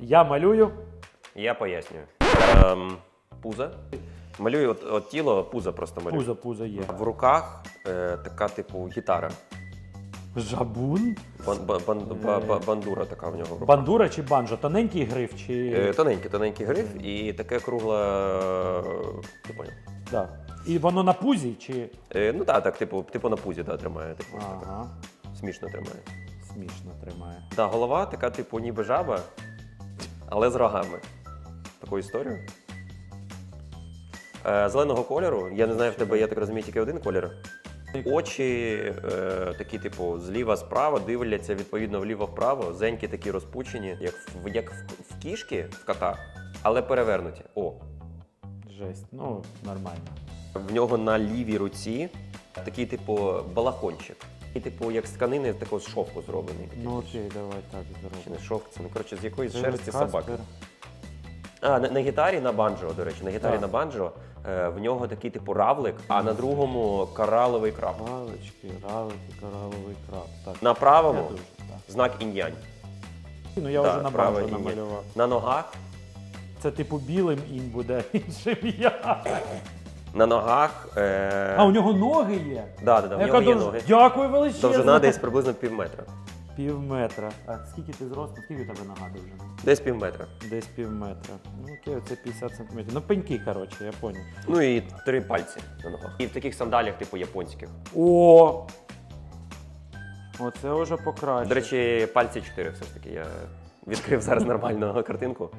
Я малюю. Я пояснюю. Ем, пузо. Малюю от, от тіло, пузо просто малюю. Пузо, пузо є. В руках е, така, типу, гітара. Жабун. Бан, бан, бан, ба- ба- бандура така в нього в руках. Бандура чи банджо? Тоненький гриф чи. Е, тоненький, тоненький гриф і таке кругле. е, Ти поняв? Да. І воно на пузі чи. Е, ну так, так, типу, типу на пузі да, тримає. Типу, Ага. смішно тримає. Смішно тримає. Да, голова така, типу, ніби жаба, але з рогами. Таку історію. Е, зеленого кольору. Я не знаю, в тебе, я так розумію, тільки один колір. Очі е, такі, типу, зліва справа дивляться відповідно вліво-вправо. Зеньки такі розпучені, як в, як в, в кішки, в кота, але перевернуті. О, Жесть. Ну, нормально. в нього на лівій руці такий, типу, балахончик. І, типу, як з тканини такого з шовку зроблений. Ну окей, давай так Чи не шовк, це ну коротше з якоїсь Це шерсті Каспер. собаки. А, на, на гітарі на банджо, до речі, на гітарі Так. на банджо е, в нього такий типу равлик, а на другому кораловий краб. Палички, равлики, кораловий краб. Так. На Я правому дуже, так. знак інь-янь. Ну я вже на праве банджо інь-янь. намалював. На ногах, Це типу білим ін буде, іншим я. На ногах. Е... А у нього ноги є. да, да, да, в Яка нього є довж- ноги. Дякую величезно. Довжина десь приблизно пів метра. Пів метра. А скільки ти зросту? Скільки у тебе нога довжина? Десь пів метра. Десь пів метра. Ну окей, це 50 сантиметрів. Ну пеньки, коротше, я поняв. Ну і три пальці на ногах. І в таких сандалях, типу японських. О! Оце вже покраще. До речі, пальці чотири все ж таки. Я відкрив зараз нормальну картинку.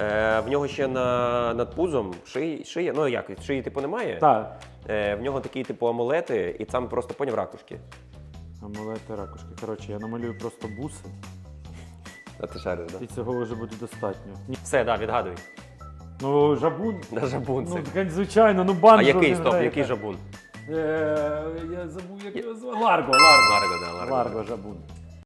Е, в нього ще на, над пузом шиї, шия, ну як, шиї типу немає. Так. Е, в нього такі типу амулети, і там просто поняв ракушки. Амулети ракушки. Коротше, я намалюю просто буси, А ти шариш, і цього вже буде достатньо. Ні. Все, да, відгадуй. Ну, жабун. На жабун Ну, так, звичайно, ну банджо. а який він стоп, грає. який жабун? Е, я забув, як його звати. Ларго, Ларго. Ларго, да, Ларго. Ларго жабун.